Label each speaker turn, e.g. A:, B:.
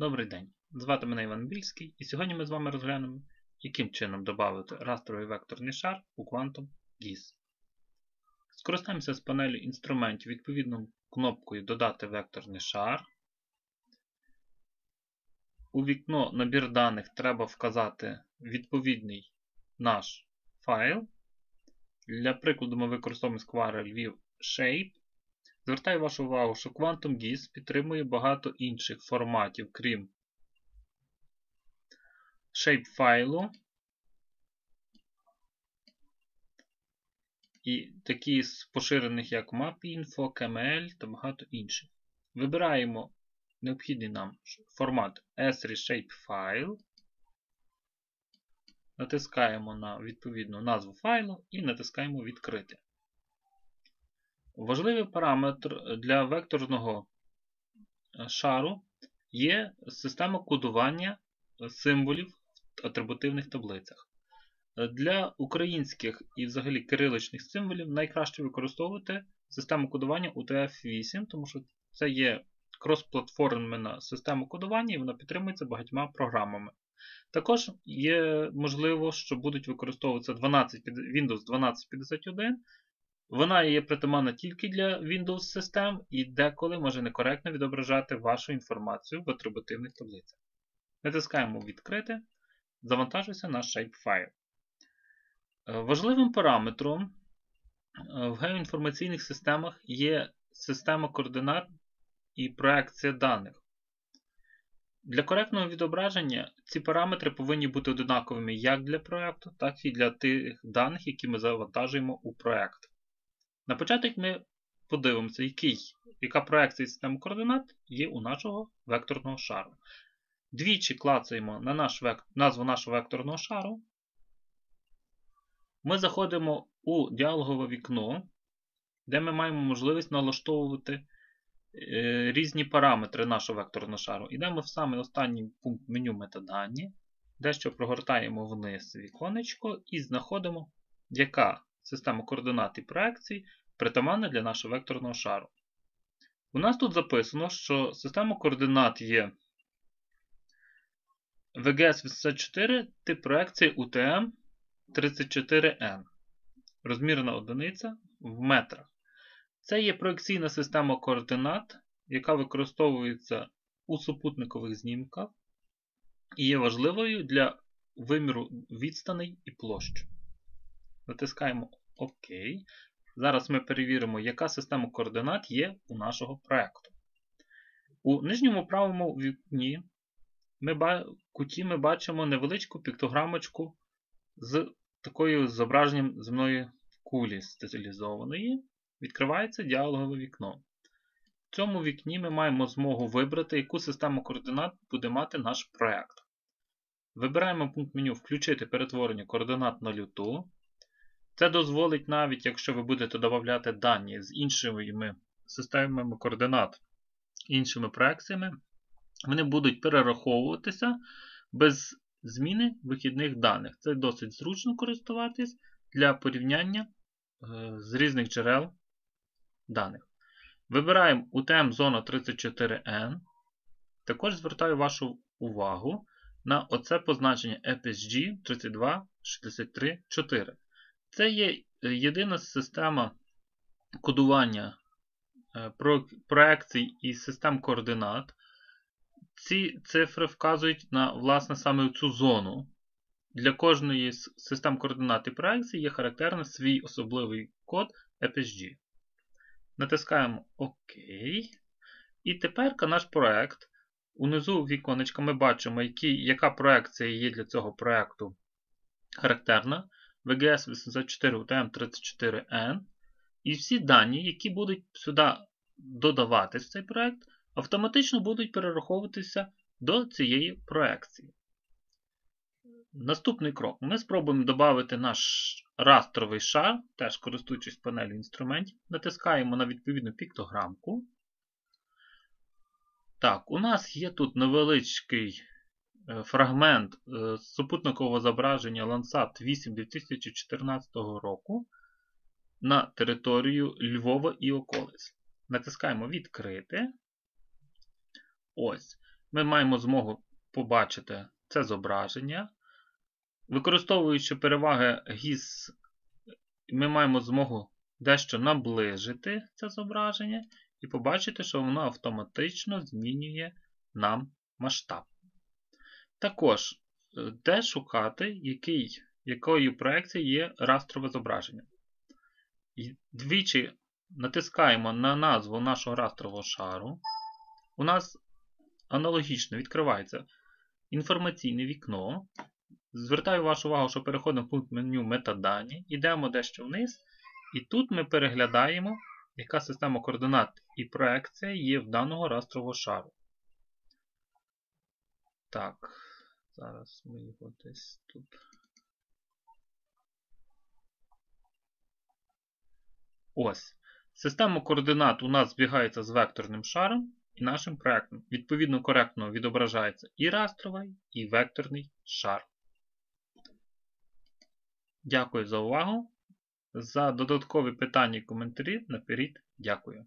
A: Добрий день! Звати мене Іван Більський і сьогодні ми з вами розглянемо, яким чином додати растровий векторний шар у Quantum GIS. Скористаємося з панелі інструментів відповідною кнопкою Додати векторний шар. У вікно набір даних треба вказати відповідний наш файл. Для прикладу ми використовуємо Square Lviv Shape. Звертаю вашу увагу, що Quantum GIS підтримує багато інших форматів, крім shape файлу. І такі з поширених як MapInfo, KML та багато інших. Вибираємо необхідний нам формат ESRI Shapefile. Натискаємо на відповідну назву файлу і натискаємо Відкрити. Важливий параметр для векторного шару є система кодування символів в атрибутивних таблицях. Для українських і взагалі кириличних символів найкраще використовувати систему кодування UTF-8, тому що це є кросплатформена система кодування і вона підтримується багатьма програмами. Також є можливо, що будуть використовуватися 12, Windows 1251. Вона є притаманна тільки для Windows систем і деколи може некоректно відображати вашу інформацію в атрибутивних таблицях. Натискаємо Відкрити, завантажується наш shapefile. Важливим параметром в геоінформаційних системах є система координат і проекція даних. Для коректного відображення ці параметри повинні бути однаковими як для проєкту, так і для тих даних, які ми завантажуємо у проєкт. На початок ми подивимося, який, яка проекція системи координат є у нашого векторного шару. Двічі клацаємо на наш век... назву нашого векторного шару. Ми заходимо у діалогове вікно, де ми маємо можливість налаштовувати е, різні параметри нашого векторного шару. Йдемо в самий останній пункт меню метадані, дещо прогортаємо вниз віконечко і знаходимо, яка система координат і проекцій притаманна для нашого векторного шару. У нас тут записано, що система координат є VGS84 тип проекції UTM 34N. Розмірна одиниця в метрах. Це є проекційна система координат, яка використовується у супутникових знімках і є важливою для виміру відстаней і площ. Натискаємо ОК. Зараз ми перевіримо, яка система координат є у нашого проєкту. У нижньому правому вікні ми, куті ми бачимо невеличку піктограмочку з такою зображенням земної кулі стилізованої. Відкривається діалогове вікно. В цьому вікні ми маємо змогу вибрати, яку систему координат буде мати наш проєкт. Вибираємо пункт меню Включити перетворення координат на люту. Це дозволить навіть, якщо ви будете додавати дані з іншими системами координат, іншими проекціями, вони будуть перераховуватися без зміни вихідних даних. Це досить зручно користуватись для порівняння з різних джерел даних. Вибираємо UTM зона 34N. Також звертаю вашу увагу на оце позначення EPSG 32634. Це є єдина система кодування проекцій і систем координат. Ці цифри вказують на власне саме цю зону. Для кожної з систем координат і проекцій є характерний свій особливий код EPSG. Натискаємо ОК. І тепер наш проект. Унизу віконечка ми бачимо, які, яка проекція є для цього проекту характерна. VGS 84 UTM34N. І всі дані, які будуть сюди додаватися в цей проект, автоматично будуть перераховуватися до цієї проекції. Наступний крок. Ми спробуємо додати наш растровий шар, теж користуючись панелью інструментів, натискаємо на відповідну піктограмку. Так, у нас є тут невеличкий фрагмент супутникового зображення Landsat 8 2014 року на територію Львова і околиць. Натискаємо Відкрити. Ось. ми маємо змогу побачити це зображення. Використовуючи переваги GIS, ми маємо змогу дещо наближити це зображення і побачити, що воно автоматично змінює нам масштаб. Також, е, де шукати, який, якою проекцією є растрове зображення. Двічі натискаємо на назву нашого растрового шару. У нас аналогічно відкривається інформаційне вікно. Звертаю вашу увагу, що переходимо в пункт меню Метадані, йдемо дещо вниз, і тут ми переглядаємо, яка система координат і проекція є в даного растрового шару. Так, зараз ми його десь тут. Ось. Система координат у нас збігається з векторним шаром і нашим проектом. Відповідно, коректно відображається і растровий, і векторний шар. Дякую за увагу. За додаткові питання і коментарі наперед дякую.